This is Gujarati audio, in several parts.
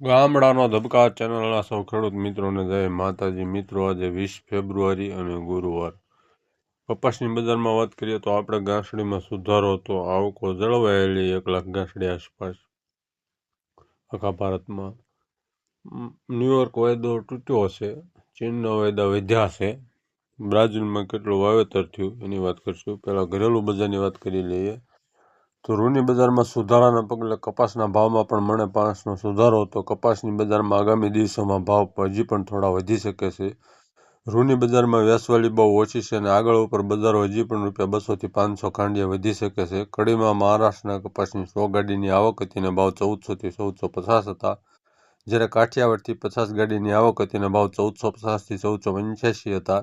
ગામડાનો ધબકાર ચેનલના સૌ ખેડૂત મિત્રોને જય માતાજી. મિત્રો, આજે વીસ ફેબ્રુઆરી અને ગુરુવાર. કપાસની બજારમાં વાત કરીએ તો આપણે ગાંસડીમાં સુધારો તો આવકો જળવાયેલી એક લાખ ગાંસડી આસપાસ આખા ભારતમાં. ન્યુયોર્ક વાયદો તૂટ્યો છે ચીનના વાયદા વધ્યા છે બ્રાઝિલમાં કેટલું વાવેતર થયું એની વાત કરીશું. પહેલાં ઘરેલું બજારની વાત કરી લઈએ. તો રૂની બજારમાં સુધારાના પગલે કપાસના ભાવમાં પણ મણે પાંચનો સુધારો હતો. કપાસની બજારમાં આગામી દિવસોમાં ભાવ હજી પણ થોડા વધી શકે છે. રૂની બજારમાં વ્યાસવાળી બહુ ઓછી છે અને આગળ ઉપર બજારો હજી પણ રૂપિયા બસોથી પાંચસો ખાંડીએ વધી શકે છે. કડીમાં મહારાષ્ટ્રના કપાસની સો ગાડીની આવક હતી અને ભાવ ચૌદસોથી ચૌદસો પચાસ હતા. જ્યારે કાઠિયાવાડથી પચાસ ગાડીની આવક હતી અને ભાવ ચૌદસો પચાસથી ચૌદસો પંચ્યાસી હતા.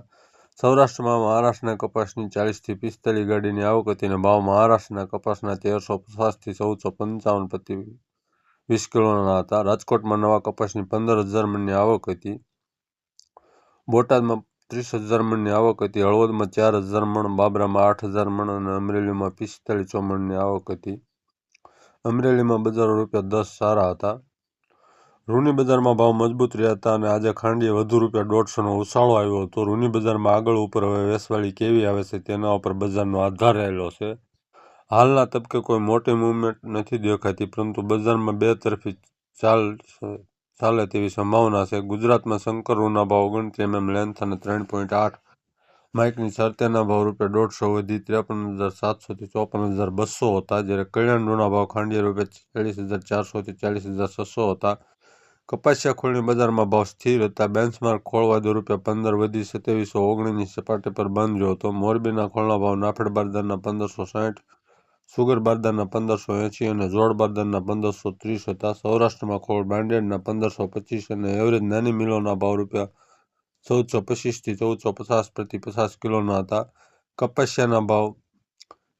સૌરાષ્ટ્રમાં મહારાષ્ટ્રના કપાસની ચાલીસથી પિસ્તાલીસ ગાડીની આવક અને ભાવ મહારાષ્ટ્રના કપાસના તેરસો પચાસથી ચૌદસો પંચાવન પ્રતિ વીસ કિલોના હતા. રાજકોટમાં નવા કપાસની પંદર હજાર મણની આવક હતી. બોટાદમાં ત્રીસ હજાર મણની આવક હતી. હળવદમાં ચાર હજાર મણ, બાબરામાં આઠ હજાર મણ અને અમરેલીમાં પિસ્તાલીસો મણની આવક હતી. અમરેલીમાં બજારો રૂપિયા દસ સારા હતા. રૂની બજારમાં ભાવ મજબૂત રહ્યા હતા અને આજે ખાંડીએ વધુ રૂપિયા દોઢસોનો ઉછાળો આવ્યો હતો. રૂની બજારમાં આગળ ઉપર હવે વેસવાળી કેવી આવે છે તેના ઉપર બજારનો આધાર રહેલો છે. હાલના તબકે કોઈ મોટી મૂવમેન્ટ નથી દેખાતી, પરંતુ બજારમાં બે તરફી ચાલ ચાલે તેવી સંભાવના છે. ગુજરાતમાં શંકર રૂના ભાવ ઓગણત્રીસ એમએમ લેન્થ અને ત્રણ પોઈન્ટ આઠ માઇકની શરતેના ભાવ રૂપિયા દોઢસો વધી ત્રેપન હજાર સાતસોથી ચોપન હજાર બસો હતા, જ્યારે કલ્યાણ રૂના ભાવ ખાંડીયા રૂપિયા ચાલીસ હજાર ચારસોથી ચાલીસ હજાર છસો હતા. કપાસિયા ખોળની બજારમાં ભાવ સ્થિર હતા. બેન્ચમાર્ક ખોળવાદો રૂપિયા પંદર, વધી સત્યાવીસો, ઓગણીસની સપાટી પર બંધ રહ્યો હતો. મોરબીના ખોળના ભાવ નાફેડ બારદારના પંદરસો સાઠ, સુગર બારદારના પંદરસો એંશી અને જોડ બારદારના પંદરસો ત્રીસ હતા. સૌરાષ્ટ્રમાં ખોળ બ્રાન્ડેડના પંદરસો પચીસ અને એવરેજ નાની મિલોના ભાવ રૂપિયા ચૌદસો પચીસથી ચૌદસો પચાસ પ્રતિ પચાસ કિલોના હતા. કપાસિયાના ભાવ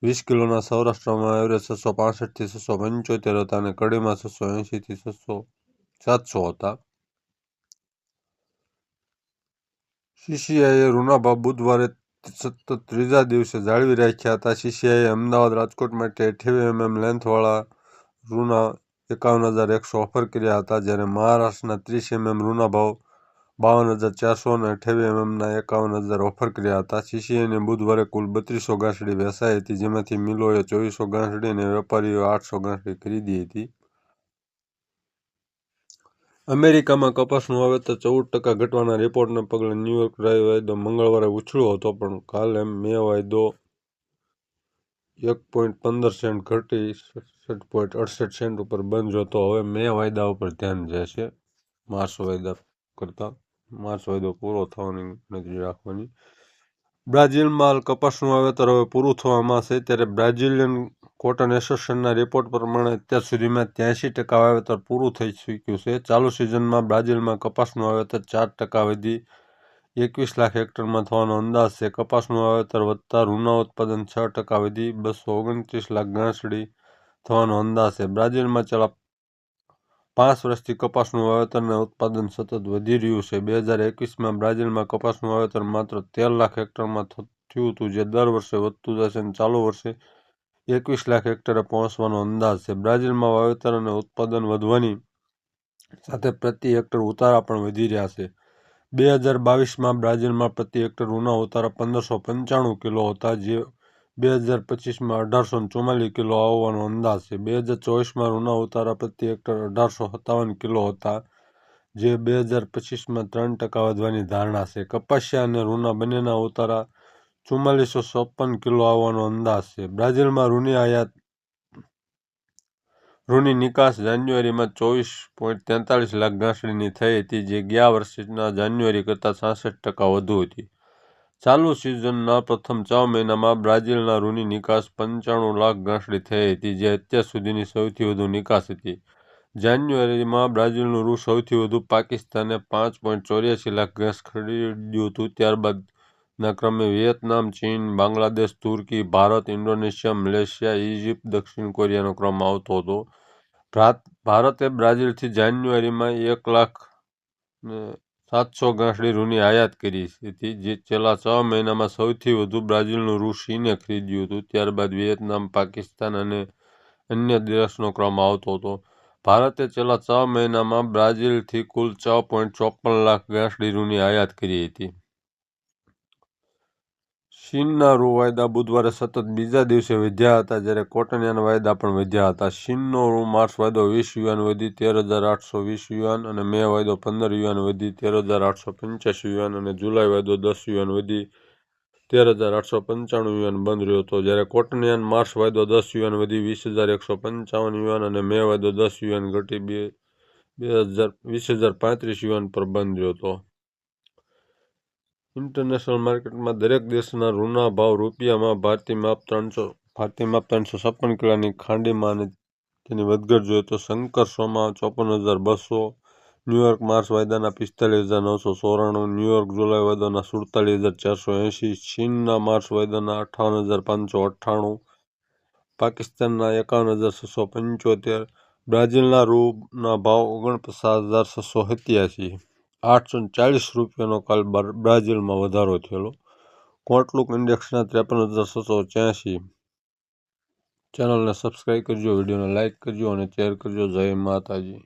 વીસ કિલોના સૌરાષ્ટ્રમાં એવરેજ છસો પાસઠથી છસો પંચોતેર હતા અને કડીમાં છસો એંશીથી છસો સાતસો હતા સીસીઆઈએ રૂનાભાવ બુધવારે સતત ત્રીજા દિવસે જાળવી રાખ્યા હતા સીસીઆઈએ અમદાવાદ રાજકોટ માટે અઠ્યાવીસ એમએમ લેન્થવાળા રૂના એકાવન હજાર એકસો ઓફર કર્યા હતા જ્યારે મહારાષ્ટ્રના ત્રીસ એમએમ રૂના ભાવ બાવન હજાર ચારસો અને અઠ્યાવીસ એમએમના એકાવન હજાર ઓફર કર્યા હતા સીસીઆઈને બુધવારે કુલ બત્રીસો ગાંસડી વેચાઈ હતી જેમાંથી મિલોએ ચોવીસો ગાંસડી અને વેપારીઓએ આઠસો ગાંસડી ખરીદી હતી અમેરિકામાં કપાસનું વાવેતર ચૌદ ટકા ઘટવાના રિપોર્ટને પગલે ન્યૂયોર્ક ડ્રાઈવ વાયદો મંગળવારે ઉછળ્યો હતો, પણ કાલે મે વાયદો એક પોઈન્ટ પંદર સેન્ટ ઘટી સડસઠ પોઈન્ટ અડસઠ સેન્ટ ઉપર બંધ રહ્યો હવે મે વાયદા ઉપર ધ્યાન રહેશે માર્ચ વાયદા કરતાં. માર્ચ વાયદો પૂરો થવાની ગણતરી રાખવાની. બ્રાઝિલમાં કપાસનું વાવેતર હવે પૂરું થવામાં છે ત્યારે બ્રાઝિલિયન કોટન એસોસિએશનના રિપોર્ટ પ્રમાણે અત્યાર સુધીમાં ત્યાંસી ટકા વાવેતર પૂરું થઈ ચૂક્યું છે. ચાલુ સિઝનમાં બ્રાઝિલમાં કપાસનું વાવેતર ચાર ટકા વધી એકવીસ લાખ હેક્ટરમાં થવાનો અંદાજ છે. કપાસનું વાવેતર વધતા રૂના ઉત્પાદન છ ટકા વધી બસો ઓગણત્રીસ લાખ ગાંસડી થવાનો અંદાજ છે. બ્રાઝિલમાં છેલ્લા પાંચ વર્ષથી કપાસનું વાવેતર અને ઉત્પાદન સતત વધી રહ્યું છે. બે હજાર એકવીસમાં બ્રાઝિલમાં કપાસનું વાવેતર માત્ર તેર લાખ હેક્ટરમાં થયું હતું, જે દર વર્ષે વધતું જશે અને ચાલુ વર્ષે એકવીસ લાખ હેક્ટરે પહોંચવાનો અંદાજ છે. બ્રાઝિલમાં વાવેતર અને ઉત્પાદન વધવાની સાથે પ્રતિ હેક્ટર ઉતારા પણ વધી રહ્યા છે. બે હજાર બાવીસમાં બ્રાઝિલમાં પ્રતિ હેક્ટર ઉના ઉતારા પંદરસો પંચાણું કિલો હતા, જે બે હજાર પચીસમાં અઢારસો ચુમ્માલીસ કિલો આવવાનો અંદાજ છે. બે હજાર ચોવીસમાં રૂના ઉતારા પ્રતિ હેક્ટર અઢારસો સત્તાવન કિલો હતા, જે બે હજાર પચીસમાં ત્રણ ટકા વધવાની ધારણા છે. કપાસિયા અને રૂના બંનેના ઉતારા ચુમ્માલીસો છપ્પન કિલો આવવાનો અંદાજ છે. બ્રાઝિલમાં રૂની આયાત, રૂની નિકાસ જાન્યુઆરીમાં ચોવીસ પોઈન્ટ તેતાલીસ લાખ ગાંસડીની થઈ હતી, જે ગયા વર્ષના જાન્યુઆરી કરતાં છાસઠ ટકા વધુ હતી. ચાલુ સિઝનના પ્રથમ છ મહિનામાં બ્રાઝિલના રૂની નિકાસ પંચાણું લાખ ગાંસડી થઈ હતી, જે અત્યાર સુધીની સૌથી વધુ નિકાસ હતી. જાન્યુઆરીમાં બ્રાઝિલનું રૂ સૌથી વધુ પાકિસ્તાને પાંચ પોઈન્ટ ચોર્યાસી લાખ ઘાસ ખરીદ્યું હતું ત્યારબાદના ક્રમે વિયેતનામ, ચીન, બાંગ્લાદેશ, તુર્કી, ભારત, ઇન્ડોનેશિયા, મલેશિયા ઇજિપ્ત દક્ષિણ કોરિયાનો ક્રમ આવતો હતો. ભારતે બ્રાઝિલથી જાન્યુઆરીમાં એક લાખ સાતસો ગાંસડી રૂની આયાત કરી હતી, જે છેલ્લા છ મહિનામાં સૌથી વધુ બ્રાઝિલનું રૂ ચીને ખરીદ્યું હતું. ત્યારબાદ વિયેતનામ, પાકિસ્તાન અને અન્ય દેશનો ક્રમ આવતો હતો. ભારતે છેલ્લા છ મહિનામાં બ્રાઝિલથી કુલ છ પોઈન્ટ ચોપન લાખ ગાંસડી રૂની આયાત કરી હતી. ચીનના રૂ વાયદા બુધવારે સતત બીજા દિવસે વધ્યા હતા, જ્યારે કોટનિયાના વાયદા પણ વધ્યા હતા. ચીનનો રૂ માર્ચ વાયદો વીસ યુએન વધી, તેર હજાર આઠસો વીસ યુએન અને મે વાયદો પંદર યુએન વધી, તેર હજાર આઠસો પંચ્યાસી યુએન અને જુલાઈ વાયદો દસ યુએન વધી, તેર હજાર આઠસો પંચાણું યુએન બંધ રહ્યો હતો. જ્યારે કોટનિયાન માર્ચ વાયદો દસ યુએન વધી, વીસ હજાર એકસો પંચાવન યુએન અને મે વાયદો દસ યુએન ઘટી, બે બે હજાર, વીસ હજાર પાંત્રીસ યુએન પર બંધ રહ્યો હતો. ઇન્ટરનેશનલ માર્કેટમાં દરેક દેશના રૂના ભાવ રૂપિયામાં ભારતીય માપ ત્રણસો ભારતીય માપ ત્રણસો છપ્પન કિલોની ખાંડીમાં અને તેની વધઘટ જોઈએ તો શંકર સોમાં ચોપન હજાર બસો, ન્યુયોર્ક માર્ચ વાયદાના પિસ્તાલીસ હજાર નવસો ચોરાણું, ન્યુયોર્ક જુલાઈ વાયદાના સુડતાલીસ હજાર ચારસો એંશી, ચીનના માર્ચ વાયદાના અઠ્ઠાવન હજાર પાંચસો અઠ્ઠાણું, પાકિસ્તાનના એકાવન હજાર છસો પંચોતેર, બ્રાઝિલના રૂના ભાવ ઓગણપચાસ હજાર છસો સત્યાસી. આઠસો ચાલીસ રૂપિયાનો કાલ બ્રાઝિલમાં વધારો થયેલો. કોટલુક ઇન્ડેક્સના ત્રેપન હજાર છસો છ્યાસી. ચેનલને સબસ્ક્રાઈબ કરજો, વિડીયોને લાઇક કરજો અને શેર કરજો. જય માતાજી.